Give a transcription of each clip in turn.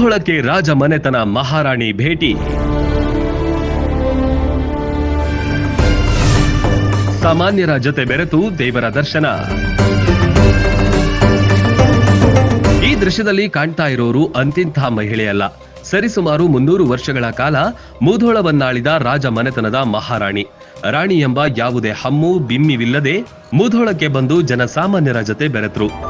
ಮುಧೋಳಕ್ಕೆ ರಾಜ ಮನೆತನ ಮಹಾರಾಣಿ ಭೇಟಿ. ಸಾಮಾನ್ಯರ ಜೊತೆ ಬೆರೆತು ದೇವರ ದರ್ಶನ. ಈ ದೃಶ್ಯದಲ್ಲಿ ಕಾಣ್ತಾ ಇರೋರು ಅಂತಿಂಥ ಮಹಿಳೆಯಲ್ಲ. ಸರಿಸುಮಾರು ಮುನ್ನೂರು ವರ್ಷಗಳ ಕಾಲ ಮೂಧೋಳವನ್ನಾಳಿದ ರಾಜ ಮನೆತನದ ಮಹಾರಾಣಿ. ರಾಣಿ ಎಂಬ ಯಾವುದೇ ಹಮ್ಮು, ಬಿಮ್ಮಿವಿಲ್ಲದೆ ಮೂಧೋಳಕ್ಕೆ ಬಂದು ಜನಸಾಮಾನ್ಯರ ಜೊತೆ ಬೆರೆತರು.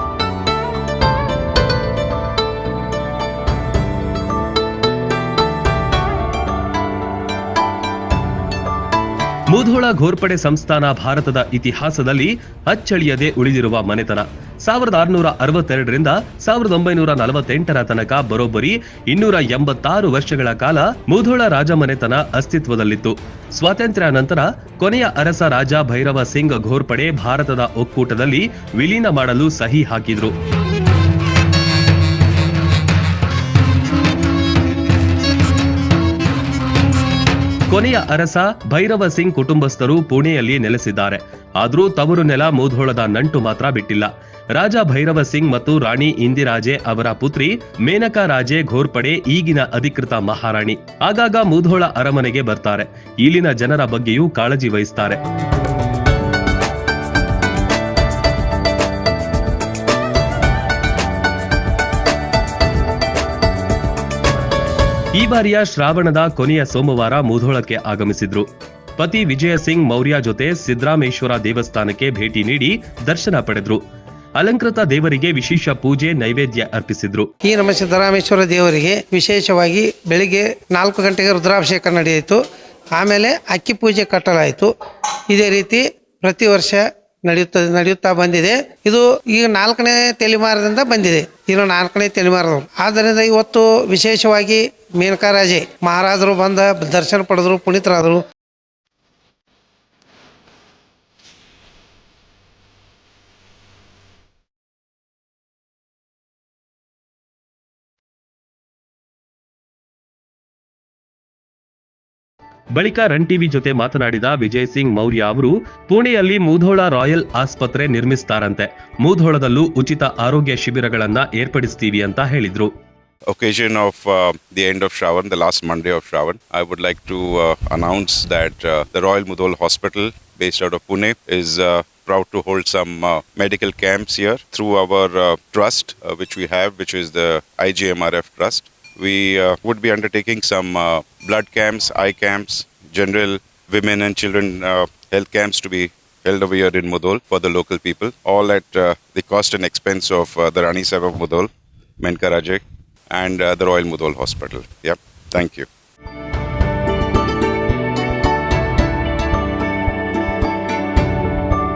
ಮುಧೋಳ ಘೋರ್ಪಡೆ ಸಂಸ್ಥಾನ ಭಾರತದ ಇತಿಹಾಸದಲ್ಲಿ ಅಚ್ಚಳಿಯದೆ ಉಳಿದಿರುವ ಮನೆತನ. ಸಾವಿರದ ಆರುನೂರ ಅರವತ್ತೆರಡರಿಂದ ಸಾವಿರದ ಒಂಬೈನೂರ ನಲವತ್ತೆಂಟರ ತನಕ ಬರೋಬ್ಬರಿ ಇನ್ನೂರ ಎಂಬತ್ತಾರು ವರ್ಷಗಳ ಕಾಲ ಮುಧೋಳ ರಾಜಮನೆತನ ಅಸ್ತಿತ್ವದಲ್ಲಿತ್ತು. ಸ್ವಾತಂತ್ರ್ಯ ನಂತರ ಕೊನೆಯ ಅರಸ ರಾಜ ಭೈರವ ಸಿಂಗ್ ಘೋರ್ಪಡೆ ಭಾರತದ ಒಕ್ಕೂಟದಲ್ಲಿ ವಿಲೀನ ಮಾಡಲು ಸಹಿ ಹಾಕಿದ್ರು. ಕೊನೆಯ ಅರಸ ಭೈರವ ಸಿಂಗ್ ಕುಟುಂಬಸ್ಥರು ಪುಣೆಯಲ್ಲಿ ನೆಲೆಸಿದ್ದಾರೆ. ಆದರೂ ತವರು ನೆಲ ಮೂಧೋಳದ ನಂಟು ಮಾತ್ರ ಬಿಟ್ಟಿಲ್ಲ. ರಾಜ ಭೈರವ ಸಿಂಗ್ ಮತ್ತು ರಾಣಿ ಇಂದಿರಾಜೆ ಅವರ ಪುತ್ರಿ ಮೇನಕಾ ರಾಜೆ ಘೋರ್ಪಡೆ ಈಗಿನ ಅಧಿಕೃತ ಮಹಾರಾಣಿ. ಆಗಾಗ ಮೂಧೋಳ ಅರಮನೆಗೆ ಬರ್ತಾರೆ. ಇಲ್ಲಿನ ಜನರ ಬಗ್ಗೆಯೂ ಕಾಳಜಿ ವಹಿಸ್ತಾರೆ. ಈ ಬಾರಿಯ ಶ್ರಾವಣದ ಕೊನೆಯ ಸೋಮವಾರ ಮುಧೋಳಕ್ಕೆ ಆಗಮಿಸಿದ್ರು. ಪತಿ ವಿಜಯ ಸಿಂಗ್ ಮೌರ್ಯ ಜೊತೆ ಸಿದ್ದರಾಮೇಶ್ವರ ದೇವಸ್ಥಾನಕ್ಕೆ ಭೇಟಿ ನೀಡಿ ದರ್ಶನ ಪಡೆದ್ರು. ಅಲಂಕೃತ ದೇವರಿಗೆ ವಿಶೇಷ ಪೂಜೆ, ನೈವೇದ್ಯ ಅರ್ಪಿಸಿದ್ರು. ಈ ನಮ್ಮ ಸಿದ್ದರಾಮೇಶ್ವರ ದೇವರಿಗೆ ವಿಶೇಷವಾಗಿ ಬೆಳಿಗ್ಗೆ ನಾಲ್ಕು ಗಂಟೆಗೆ ರುದ್ರಾಭಿಷೇಕ ನಡೆಯಿತು. ಆಮೇಲೆ ಅಕ್ಕಿ ಪೂಜೆ ಕಟ್ಟಲಾಯಿತು. ಇದೇ ರೀತಿ ಪ್ರತಿ ವರ್ಷ ನಡೆಯುತ್ತದೆ ನಡೆಯುತ್ತಾ ಬಂದಿದೆ. ಇದು ಈಗ ನಾಲ್ಕನೇ ತಲೆಮಾರದಿಂದ ಬಂದಿದೆ. ಇನ್ನು ನಾಲ್ಕನೇ ತಲೆಮಾರದವರು ಆದ್ದರಿಂದ ಇವತ್ತು ವಿಶೇಷವಾಗಿ ಮೇನಕಾರಾಜೆ ಮಹಾರಾಜರು ಬಂದ ದರ್ಶನ ಪಡೆದ್ರು, ಪುನೀತರಾದರು. ಬಳಿಕ ರನ್ ಟಿವಿ ಜೊತೆ ಮಾತನಾಡಿದ ವಿಜಯ್ ಸಿಂಗ್ ಮೌರ್ಯ ಅವರು ಪುಣೆಯಲ್ಲಿ ಮೂಧೋಳ ರಾಯಲ್ ಆಸ್ಪತ್ರೆ ನಿರ್ಮಿಸ್ತಾರಂತೆ ಮೂಧೋಳದಲ್ಲೂ ಉಚಿತ ಆರೋಗ್ಯ ಶಿಬಿರಗಳನ್ನ ಏರ್ಪಡಿಸ್ತೀವಿ ಅಂತ ಹೇಳಿದ್ರು occasion of uh, the end of Shravan, the last Monday of Shravan, I would like to uh, announce that uh, the Royal Mudhol Hospital, based out of Pune, is uh, proud to hold some uh, medical camps here through our uh, trust, uh, which we have, which is the IGMRF Trust. We uh, would be undertaking some uh, blood camps, eye camps, general women and children uh, health camps to be held over here in Mudhol for the local people, all at uh, the cost and expense of uh, the Rani Sahib of Rajek, and uh, the Royal Mudhol Hospital. Yep, thank you.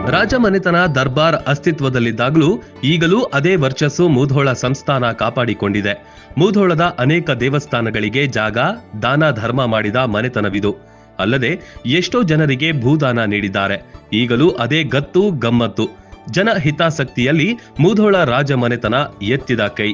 ರಾಜಮನೆತನ ದರ್ಬಾರ್ ಅಸ್ತಿತ್ವದಲ್ಲಿದ್ದಾಗಲೂ ಈಗಲೂ ಅದೇ ವರ್ಚಸ್ಸು ಮೂಧೋಳ ಸಂಸ್ಥಾನ ಕಾಪಾಡಿಕೊಂಡಿದೆ. ಮೂಧೋಳದ ಅನೇಕ ದೇವಸ್ಥಾನಗಳಿಗೆ ಜಾಗ, ದಾನ, ಧರ್ಮ ಮಾಡಿದ ಮನೆತನವಿದು. ಅಲ್ಲದೆ ಎಷ್ಟೋ ಜನರಿಗೆ ಭೂದಾನ ನೀಡಿದ್ದಾರೆ. ಈಗಲೂ ಅದೇ ಗತ್ತು, ಗಮ್ಮತ್ತು. ಜನ ಹಿತಾಸಕ್ತಿಯಲ್ಲಿ ಮೂಧೋಳ ರಾಜಮನೆತನ ಎತ್ತಿದ ಕೈ.